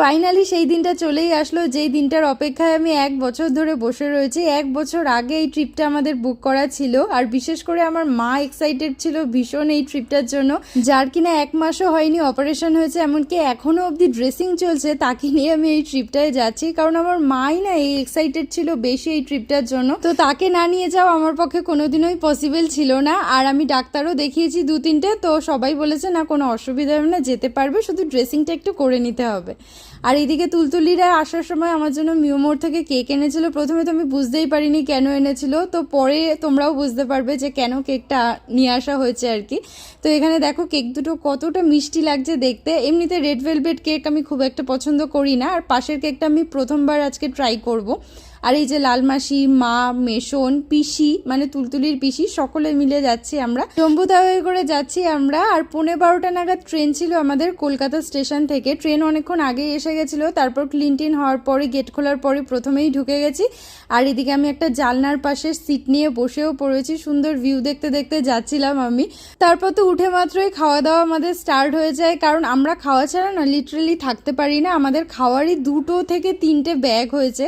Finally সেই দিনটা চলেই আসলো, যেই দিনটার অপেক্ষায় আমি এক বছর ধরে বসে রয়েছি। এক বছর আগে এই ট্রিপটা আমাদের বুক করা ছিল, আর বিশেষ করে আমার মা এক্সাইটেড ছিল ভীষণ এই ট্রিপটার জন্য, যার কিনা এক মাসও হয়নি অপারেশন হয়েছে, এমনকি এখনও অবধি ড্রেসিং চলছে, তাকে নিয়ে আমি এই ট্রিপটায় যাচ্ছি, কারণ আমার মাই না এই এক্সাইটেড ছিল বেশি এই ট্রিপটার জন্য। তো তাকে না নিয়ে যাওয়া আমার পক্ষে কোনোদিনই পসিবল ছিল না, আর আমি ডাক্তারও দেখিয়েছি দু তিনটে তো সবাই বলেছে, না, কোনো অসুবিধা হবে না, যেতে পারবে, শুধু ড্রেসিংটা একটু করে নিতে হবে। আর এদিকে তুলতুলিরা আসার সময় আমার জন্য মিওমোর থেকে কেক এনেছিল। প্রথমে তো আমি বুঝতেই পারিনি কেন এনেছিল। তো পরে তোমরাও বুঝতে পারবে যে কেন কেকটা নিয়ে আসা হয়েছে আর কি। তো এখানে দেখো কেক দুটো কতটা মিষ্টি লাগছে দেখতে। এমনিতে রেড ভেলভেট কেক আমি খুব একটা পছন্দ করি না। আর পাশের কেকটা আমি প্রথমবার আজকে ট্রাই করব। আর এই যে লালমাসি মা, মেশন, পিসি মানে তুলতুলির পিসি, সকলে মিলে যাচ্ছি আমরা। জম্বু তাওয়াই করে যাচ্ছি আমরা, আর পৌনে বারোটা নাগাদ ট্রেন ছিল আমাদের কলকাতা স্টেশন থেকে। ট্রেন অনেকক্ষণ আগেই এসে গেছিল, তারপর ক্লিনটিন হওয়ার পরে, গেট খোলার পরে প্রথমেই ঢুকে গেছি। আর এদিকে আমি একটা জালনার পাশে সিট নিয়ে বসেও পড়েছি, সুন্দর ভিউ দেখতে দেখতে যাচ্ছিলাম আমি। তারপর তো উঠে মাত্রই খাওয়া দাওয়া আমাদের স্টার্ট হয়ে যায়, কারণ আমরা খাওয়া ছাড়া না লিটারেলি থাকতে পারি না। আমাদের খাওয়ারই দুটো থেকে তিনটে ব্যাগ হয়েছে।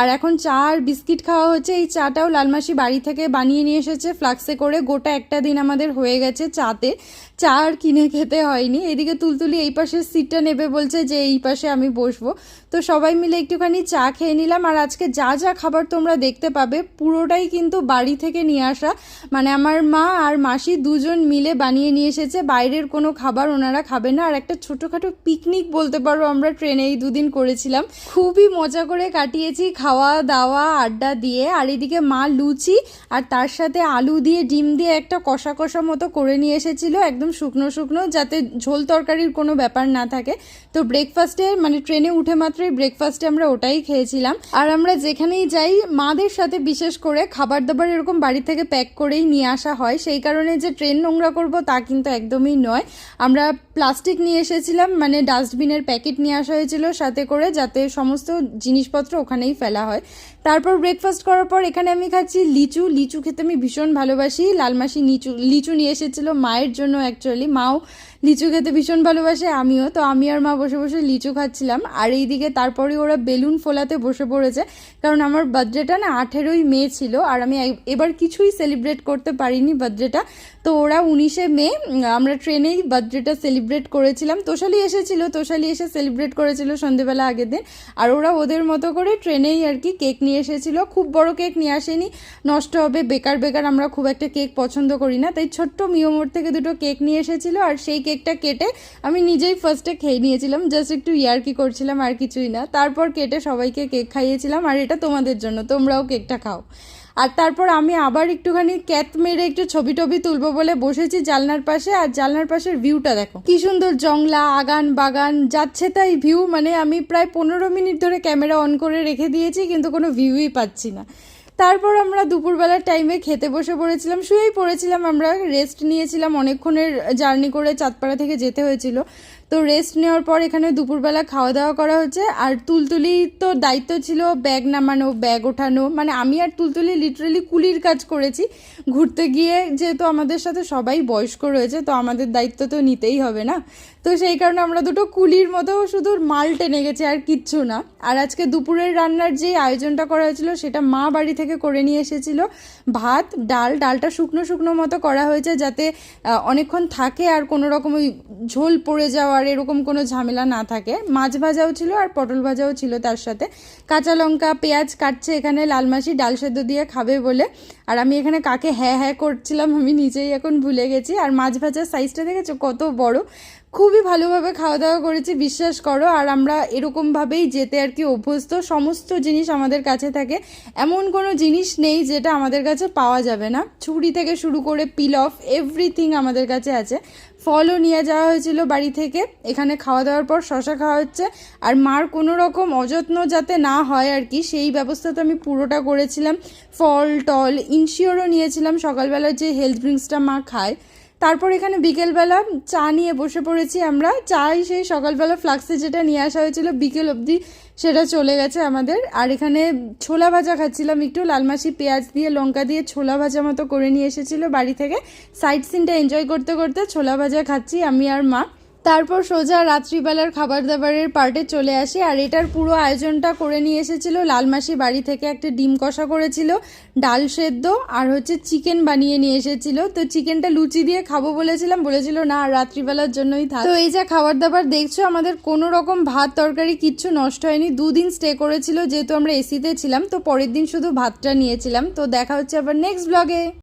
আর এখন চা আর বিস্কিট খাওয়া হচ্ছে এই চাটাও লালমাসি বাড়ি থেকে বানিয়ে নিয়ে এসেছে। ফ্লাক্সে করে গোটা একটা দিন আমাদের হয়ে গেছে চাতে। চা আর কিনে খেতে হয়নি। এদিকে তুলতুলি এই পাশের সিটটা নেবে বলছে যে এই পাশে আমি বসবো। তো সবাই মিলে একটুখানি চা খেয়ে নিলাম। আর আজকে যা যা খাবার তোমরা দেখতে পাবে পুরোটাই কিন্তু বাড়ি থেকে নিয়ে আসা। মানে আমার মা আর মাসি দুজন মিলে বানিয়ে নিয়ে এসেছে। বাইরের কোনো খাবার ওনারা খাবে না। আর একটা ছোটোখাটো পিকনিক বলতে পারো আমরা ট্রেনে এই দুদিন করেছিলাম। খুবই মজা করে কাটিয়েছি। খাওয়া দাওয়া, আড্ডা দিয়ে, আর এদিকে মা লুচি আর তার সাথে আলু দিয়ে, ডিম দিয়ে একটা কষা কষা মতো করে নিয়ে এসেছিল একদম শুকনো শুকনো, যাতে ঝোল তরকারির কোনো ব্যাপার না থাকে। তো ব্রেকফাস্টে মানে ট্রেনে উঠে মাত্রই ব্রেকফাস্টে আমরা ওটাই খেয়েছিলাম। আর আমরা যেখানেই যাই, মাদের সাথে বিশেষ করে খাবার দাবার এরকম বাড়ি থেকে প্যাক করেই নিয়ে আসা হয়। সেই কারণে যে ট্রেন নোংরা করব তা কিন্তু একদমই নয়। আমরা প্লাস্টিক নিয়ে এসেছিলাম মানে ডাস্টবিনের প্যাকেট নিয়ে আসা হয়েছিল সাথে করে, যাতে সমস্ত জিনিসপত্র ওখানেই ফেলা হয়। তারপর ব্রেকফাস্ট করার পর এখানে আমি খাচ্ছি লিচু। লিচু খেতে আমি ভীষণ ভালোবাসি। লালমাসি লিচু লিচু নিয়ে এসেছিল মায়ের জন্য অ্যাকচুয়ালি মাও লিচু খেতে ভীষণ ভালোবাসে, আমিও। তো আমি আর মা বসে বসে লিচু খাচ্ছিলাম। আর এইদিকে তারপরে ওরা বেলুন ফোলাতে বসে পড়েছে। কারণ আমার বার্থডেটা না আঠেরোই মে ছিল। আর আমি এবার কিছুই সেলিব্রেট করতে পারিনি বার্থডেটা তো ওরা উনিশে মে আমরা ট্রেনেই বার্থডেটা সেলিব্রেট করেছিলাম। তোষালি এসেছিল তোষালি এসে সেলিব্রেট করেছিল সন্ধেবেলা আগের দিন। আর ওরা ওদের মতো করে ট্রেনেই আর কি কেক নিয়ে এসেছিল। খুব বড় কেক নিয়ে আসেনি। নষ্ট হবে, বেকার বেকার আমরা খুব একটা কেক পছন্দ করি না। তাই ছোট্ট মিওমোর থেকে দুটো কেক নিয়ে এসেছিল আর সেই কেকটা কেটে আমি নিজেই ফার্স্টে খেয়ে নিয়েছিলাম। জাস্ট একটু ইয়ার্কি করছিলাম, আর কিছুই না। তারপর কেটে সবাইকে কেক খাইয়েছিলাম। আর এটা তোমাদের জন্য, তোমরাও কেকটা খাও। আর তারপর আমি আবার একটুখানি ক্যাত মেরে একটু ছবি টবি তুলবো বলে বসেছি জালনার পাশে, আর জালনার পাশের ভিউটা দেখো। কি সুন্দর জংলা, আগান বাগান, যাচ্ছে তাই ভিউ মানে আমি প্রায় পনেরো মিনিট ধরে ক্যামেরা অন করে রেখে দিয়েছি, কিন্তু কোনো ভিউই পাচ্ছি না। তারপর আমরা দুপুরবেলার টাইমে খেতে বসে পড়েছিলাম, শুয়েই পড়েছিলাম আমরা রেস্ট নিয়েছিলাম অনেকক্ষণের জার্নি করে চাঁদপাড়া থেকে যেতে হয়েছিল। তো রেস্ট নেওয়ার পর এখানে দুপুরবেলা খাওয়া দাওয়া করা হচ্ছে, আর তুলতুলি তো দায়িত্ব ছিল ব্যাগ নামানো ব্যাগ ওঠানো মানে আমি আর তুলতুলি লিটারালি কুলির কাজ করেছি। ঘুরতে গিয়ে যেহেতু আমাদের সাথে সবাই বয়স্ক রয়েছে, তো আমাদের দায়িত্ব তো নিতেই হবে না। তো সেই কারণে আমরা দুটো কুলির মতো শুধু মাল টেনে গেছি আর কিচ্ছু না। আর আজকে দুপুরের রান্নার যে আয়োজনটা করা হয়েছিল, সেটা মা বাড়ি থেকে করে নিয়ে এসেছিল। ভাত, ডাল, ডালটা শুকনো শুকনো মতো করা হয়েছে যাতে অনেকক্ষণ থাকে আর কোনো রকম ওই ঝোল পড়ে যাওয়ার এরকম কোনো ঝামেলা না থাকে। মাছ ভাজাও ছিল আর পটল ভাজাও ছিল তার সাথে। কাঁচা লঙ্কা, পেঁয়াজ কাটছে এখানে লালমাসি ডাল সেদ্ধ দিয়ে খাবে বলে। আর আমি এখানে কাকে হ্যাঁ হ্যাঁ করছিলাম আমি নিজেই এখন ভুলে গেছি। আর মাছ ভাজার সাইজটা দেখেছ? কত বড়। খুবই ভালোভাবে খাওয়া দাওয়া করেছি, বিশ্বাস করো। আর আমরা এরকমভাবেই যেতে আর কি অভ্যস্ত। সমস্ত জিনিস আমাদের কাছে থাকে। এমন কোনো জিনিস নেই যেটা আমাদের কাছে পাওয়া যাবে না। ছুরি থেকে শুরু করে পিল অফ এভরিথিং আমাদের কাছে আছে। ফলও নিয়ে যাওয়া হয়েছিল বাড়ি থেকে। এখানে খাওয়া দাওয়ার পর শশা খাওয়া হচ্ছে। আর মার কোনো রকম অযত্ন যাতে না হয় আর কি, সেই ব্যবস্থা তো আমি পুরোটা করেছিলাম। ফল, টল ইনশিওরও নিয়েছিলাম সকালবেলা যে হেলথ ড্রিঙ্কসটা মা খায়। তারপর এখানে বিকেলবেলা চা নিয়ে বসে পড়েছি আমরা। চাই সেই সকালবেলা ফ্লাক্সে যেটা নিয়ে আসা হয়েছিল, বিকেল অবধি সেটা চলে গেছে আমাদের। আর এখানে ছোলা ভাজা খাচ্ছিলাম, একটু লালমাসি পেঁয়াজ দিয়ে, লঙ্কা দিয়ে ছোলা ভাজা মতো করে নিয়ে এসেছিল বাড়ি থেকে। সাইড সিনটা এনজয় করতে করতে ছোলা ভাজা খাচ্ছি আমি আর মা। তারপর সোজা রাত্রিবেলার খাবার দাবারের পার্টে চলে আসি। আর এটার পুরো আয়োজনটা করে নিয়ে এসেছিল লালমাসি বাড়ি থেকে একটা ডিম কষা করেছিল, ডাল সেদ্ধ আর হচ্ছে চিকেন বানিয়ে নিয়ে এসেছিল। তো চিকেনটা লুচি দিয়ে খাব বলেছিলাম, বলেছিল না রাত্রিবেলার জন্যই থাক। তো এই যা খাবার দাবার দেখছ, আমাদের কোনো রকম ভাত, তরকারি কিচ্ছু নষ্ট হয়নি। দুদিন স্টে করেছিল, যেহেতু আমরা এসিতে ছিলাম, তো পরের দিন শুধু ভাতটা নিয়েছিলাম। তো দেখা হচ্ছে আবার নেক্সট ব্লগে